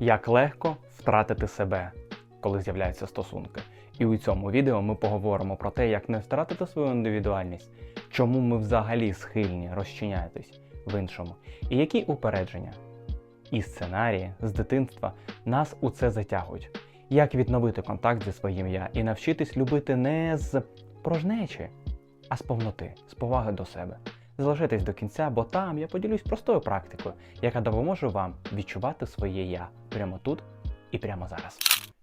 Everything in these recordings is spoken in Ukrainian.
Як легко втратити себе, коли з'являються стосунки. І у цьому відео ми поговоримо про те, як не втратити свою індивідуальність, чому ми взагалі схильні розчинятись в іншому, і які упередження і сценарії з дитинства нас у це затягують. Як відновити контакт зі своїм я і навчитись любити не з порожнечі, а з повноти, з поваги до себе. Залишайтесь до кінця, бо там я поділюсь простою практикою, яка допоможе вам відчувати своє я прямо тут і прямо зараз.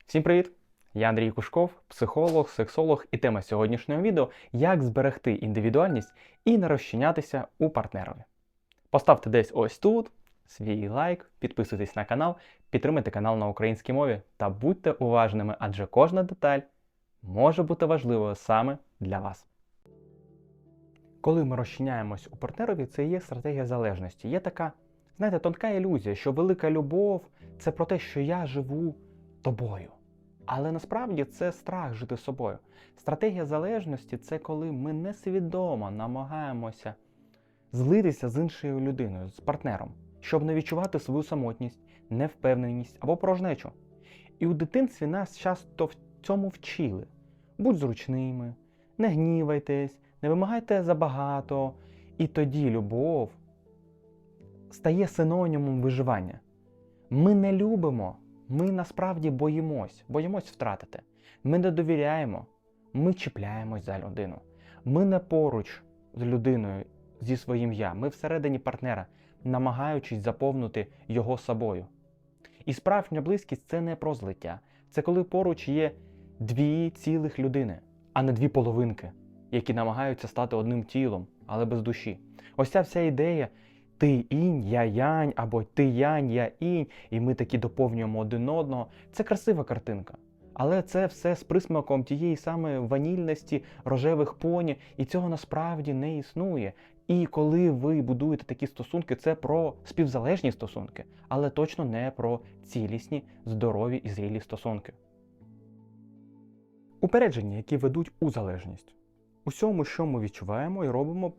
Всім привіт! Я Андрій Кушков, психолог, сексолог, і тема сьогоднішнього відео як зберегти індивідуальність і не розчинятися у партнерові. Поставте десь ось тут свій лайк, підписуйтесь на канал, підтримайте канал на українській мові та будьте уважними, адже кожна деталь може бути важливою саме для вас. Коли ми розчиняємось у партнерові, це є стратегія залежності. Є така, знаєте, тонка ілюзія, що велика любов це про те, що я живу тобою. Але насправді це страх жити собою. Стратегія залежності це коли ми несвідомо намагаємося злитися з іншою людиною, з партнером, щоб не відчувати свою самотність, невпевненість або порожнечу. І у дитинстві нас часто в цьому вчили. Будь зручними, не гнівайтесь, не вимагайте забагато. І тоді любов стає синонімом виживання. Ми не любимо, ми насправді боїмось, боїмось втратити. Ми не довіряємо, ми чіпляємось за людину. Ми не поруч з людиною зі своїм я, ми всередині партнера, намагаючись заповнити його собою. І справжня близькість це не про злиття, це коли поруч є дві цілих людини, а не дві половинки, які намагаються стати одним тілом, але без душі. Ось ця вся ідея ти інь, я янь, або ти янь, я інь, і ми такі доповнюємо один одного. Це красива картинка. Але це все з присмаком тієї самої ванільності рожевих поні, і цього насправді не існує. І коли ви будуєте такі стосунки, це про співзалежні стосунки, але точно не про цілісні, здорові і зрілі стосунки. Упередження, які ведуть у залежність. Усьому, що ми відчуваємо і робимо,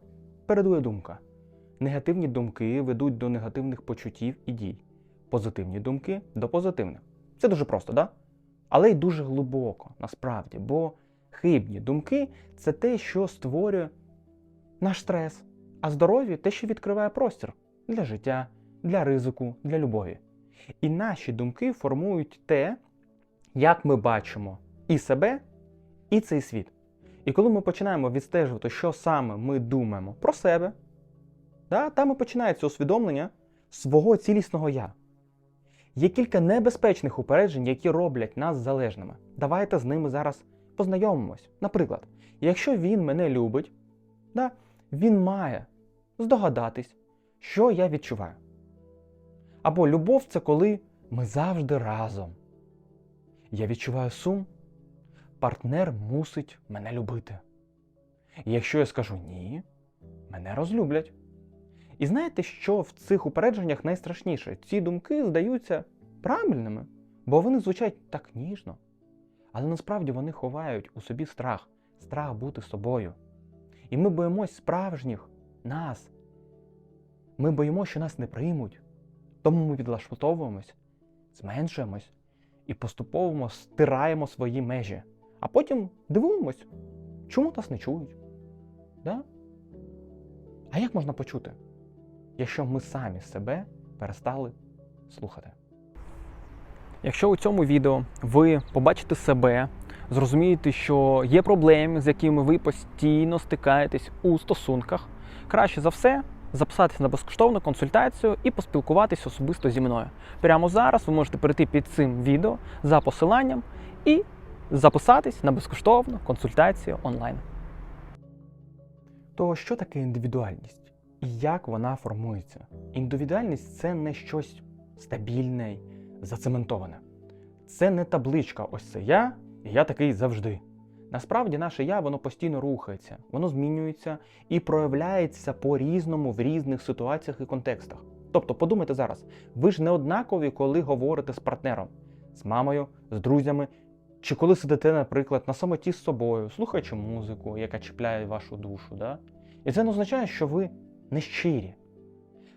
передує думка. Негативні думки ведуть до негативних почуттів і дій. Позитивні думки до позитивних. Це дуже просто, да? Але й дуже глибоко, насправді, бо хибні думки це те, що створює наш стрес, а здоров'я те, що відкриває простір для життя, для ризику, для любові. І наші думки формують те, як ми бачимо і себе, і цей світ. І коли ми починаємо відстежувати, що саме ми думаємо про себе, да, там і починається усвідомлення свого цілісного я. Є кілька небезпечних упереджень, які роблять нас залежними. Давайте з ними зараз познайомимось. Наприклад, якщо він мене любить, да, він має здогадатись, що я відчуваю. Або любов це коли ми завжди разом. Я відчуваю сум, партнер мусить мене любити. І якщо я скажу ні, мене розлюблять. І знаєте, що в цих упередженнях найстрашніше? Ці думки здаються правильними, бо вони звучать так ніжно. Але насправді вони ховають у собі страх, страх бути собою. І ми боїмось справжніх нас. Ми боїмося, що нас не приймуть. Тому ми відлаштовуємось, зменшуємось і поступово стираємо свої межі. А потім дивуємось, чому нас не чують. Да? А як можна почути, якщо ми самі себе перестали слухати? Якщо у цьому відео ви побачите себе, зрозумієте, що є проблеми, з якими ви постійно стикаєтесь у стосунках, краще за все записатися на безкоштовну консультацію і поспілкуватись особисто зі мною. Прямо зараз ви можете перейти під цим відео за посиланням і записатись на безкоштовну консультацію онлайн. То що таке індивідуальність і як вона формується? Індивідуальність це не щось стабільне, зацементоване. Це не табличка, ось це я, і я такий завжди. Насправді, наше я воно постійно рухається, воно змінюється і проявляється по-різному в різних ситуаціях і контекстах. Тобто, подумайте зараз, ви ж не однакові, коли говорите з партнером, з мамою, з друзями, чи коли сидите, наприклад, на самоті з собою, слухаючи музику, яка чіпляє вашу душу. Да? І це не означає, що ви не щирі.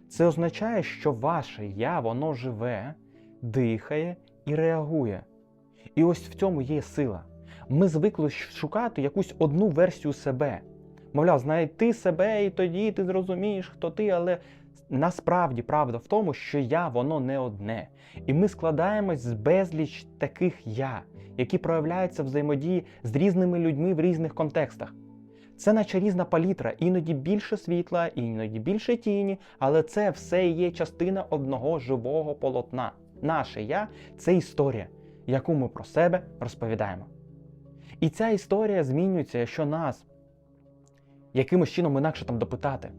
Це означає, що ваше я, воно живе, дихає і реагує. І ось в цьому є сила. Ми звикли шукати якусь одну версію себе. Мовляв, знайти себе, і тоді ти зрозумієш, хто ти, але насправді правда в тому, що я воно не одне. І ми складаємось з безліч таких я, які проявляються взаємодії з різними людьми в різних контекстах. Це наче різна палітра, іноді більше світла, іноді більше тіні, але це все є частина одного живого полотна. Наше я це історія, яку ми про себе розповідаємо. І ця історія змінюється, якщо нас якимось чином інакше там допитати,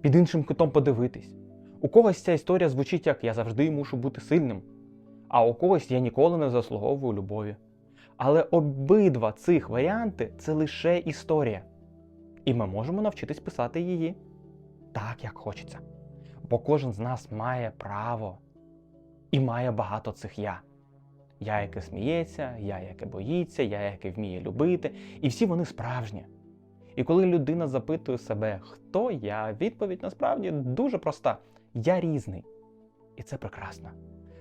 під іншим кутом подивитись. У когось ця історія звучить як я завжди мушу бути сильним, а у когось я ніколи не заслуговую любові. Але обидва цих варіанти це лише історія. І ми можемо навчитись писати її так, як хочеться. Бо кожен з нас має право і має багато цих я. Я, яке сміється, я, яке боїться, я, яке вміє любити, і всі вони справжні. І коли людина запитує себе, хто я, відповідь насправді дуже проста: я різний. І це прекрасно.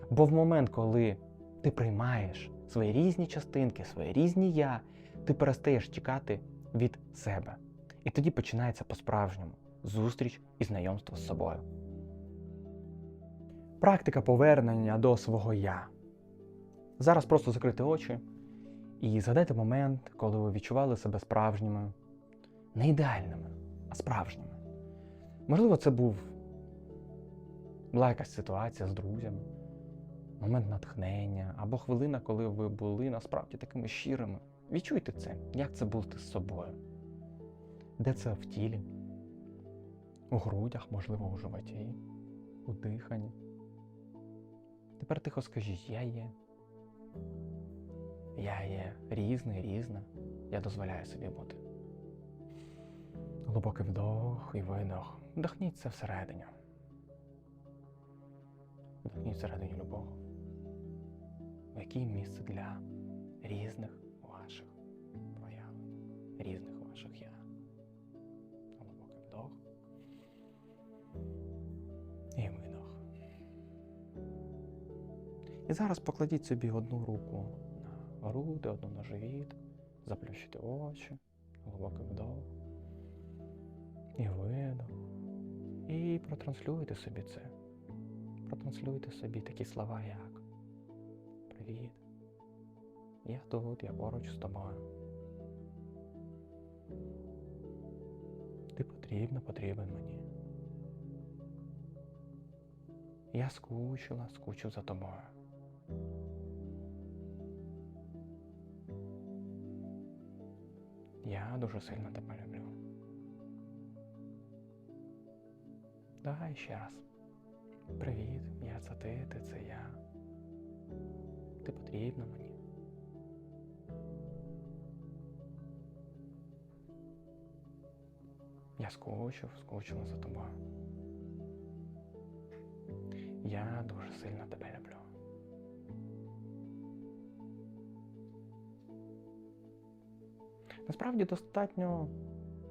Бо в момент, коли ти приймаєш свої різні частинки, свої різні я, ти перестаєш тікати від себе. І тоді починається по-справжньому зустріч і знайомство з собою. Практика повернення до свого я. Зараз просто закрити очі і згадайте момент, коли ви відчували себе справжніми, не ідеальними, а справжніми. Можливо, це був була якась ситуація з друзями, момент натхнення або хвилина, коли ви були насправді такими щирими. Відчуйте це, як це бути з собою. Де це в тілі? У грудях, можливо, у животі, у диханні. Тепер тихо скажіть, я є. Я є різний, різна. Я дозволяю собі бути. Глибокий вдох і видох. Вдохніть це всередині. Вдохніть всередині любов. В якій місце для різних ваших проявлень, різних ваших я. Глибокий вдох. І видох. І зараз покладіть собі одну руку на груди, одну на живіт, заплющите очі, глибокий вдох. І видох. І протранслюйте собі це. Протранслюйте собі такі слова, як Привіт. Я тут, я поруч з тобою. Ти потрібна, потрібен мені. Я скучила, скучив за тобою. Я дуже сильно тебе люблю. Давай ще раз. Привіт, я це ти, ти це я. Ти потрібна мені. Я скучив, скучила за тобою. Я дуже сильно тебе люблю. Насправді достатньо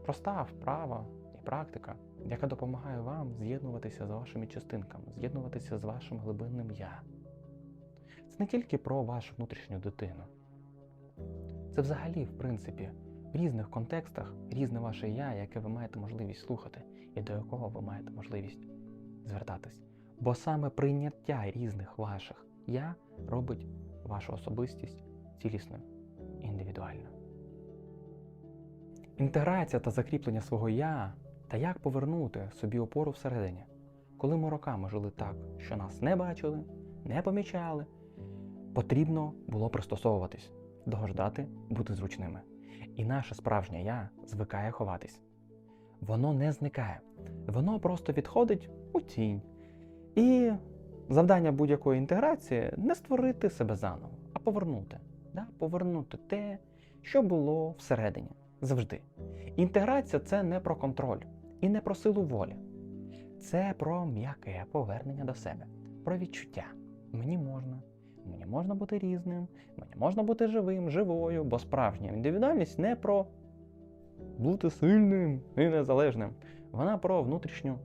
проста вправа практика, яка допомагає вам з'єднуватися з вашими частинками, з'єднуватися з вашим глибинним я. Це не тільки про вашу внутрішню дитину. Це взагалі, в принципі, в різних контекстах різне ваше я, яке ви маєте можливість слухати, і до якого ви маєте можливість звертатись. Бо саме прийняття різних ваших я робить вашу особистість цілісною і індивідуальною. Інтеграція та закріплення свого я та як повернути собі опору всередині, коли ми роками жили так, що нас не бачили, не помічали, потрібно було пристосовуватись, догождати, бути зручними. І наше справжнє я звикає ховатись. Воно не зникає, воно просто відходить у тінь. І завдання будь-якої інтеграції не створити себе заново, а повернути. Да? Повернути те, що було всередині завжди. Інтеграція це не про контроль і не про силу волі. Це про м'яке повернення до себе, про відчуття. Мені можна, мені можна бути різним, мені можна бути живим, живою, бо справжня індивідуальність не про бути сильним і незалежним. Вона про внутрішню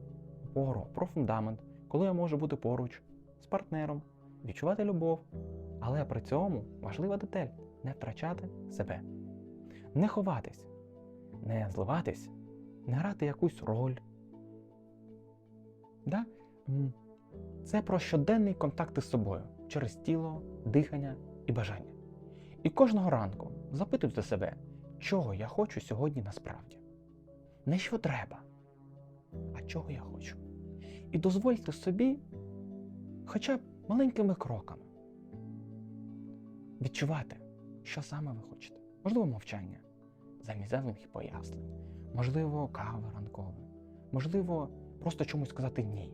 опору, про фундамент, коли я можу бути поруч з партнером, відчувати любов. Але при цьому важлива деталь не втрачати себе, не ховатись, не зливатись, не грати якусь роль. Да? Це про щоденний контакт із собою через тіло, дихання і бажання. І кожного ранку запитуйте себе, чого я хочу сьогодні насправді. Не що треба, а чого я хочу. І дозвольте собі хоча б маленькими кроками відчувати, що саме ви хочете. Можливо, мовчання, замість зелених пояснень, можливо, кава ранкова, можливо, просто чомусь сказати ні.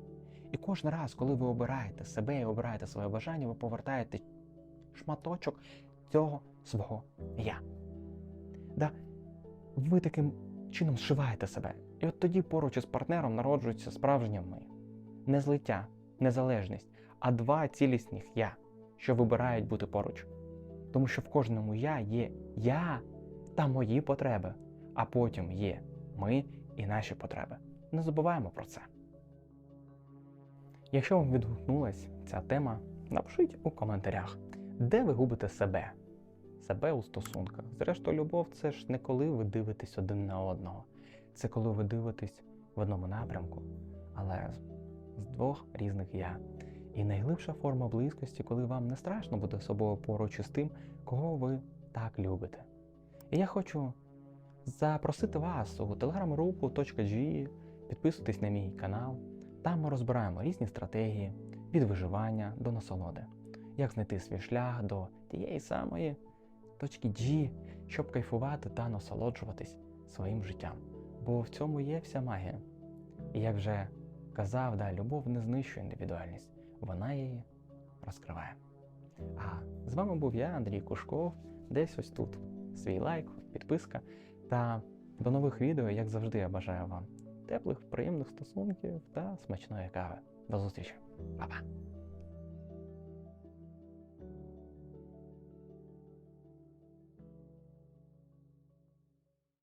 І кожен раз, коли ви обираєте себе і обираєте своє бажання, ви повертаєте шматочок цього свого я. Да, ви таким чином зшиваєте себе. І от тоді поруч із партнером народжується справжнє ми. Не злиття, незалежність, а два цілісних я, що вибирають бути поруч. Тому що в кожному я є я та мої потреби, а потім є ми і наші потреби. Не забуваємо про це. Якщо вам відгукнулась ця тема, напишіть у коментарях, де ви губите себе, себе у стосунках. Зрештою, любов це ж не коли ви дивитесь один на одного, це коли ви дивитесь в одному напрямку, але з двох різних я. І найглибша форма близькості, коли вам не страшно бути собою поруч із тим, кого ви так любите. І я хочу запросити вас у телеграм-групу підписуйтесь на мій канал. Там ми розбираємо різні стратегії від виживання до насолоди, як знайти свій шлях до тієї самої точки G, щоб кайфувати та насолоджуватись своїм життям. Бо в цьому є вся магія. І як вже казав, да, любов не знищує індивідуальність, вона її розкриває. А з вами був я, Андрій Кушков, десь ось тут. Свій лайк, підписка. Та до нових відео, як завжди, я бажаю вам теплих, приємних стосунків та смачної кави. До зустрічі. Па-па!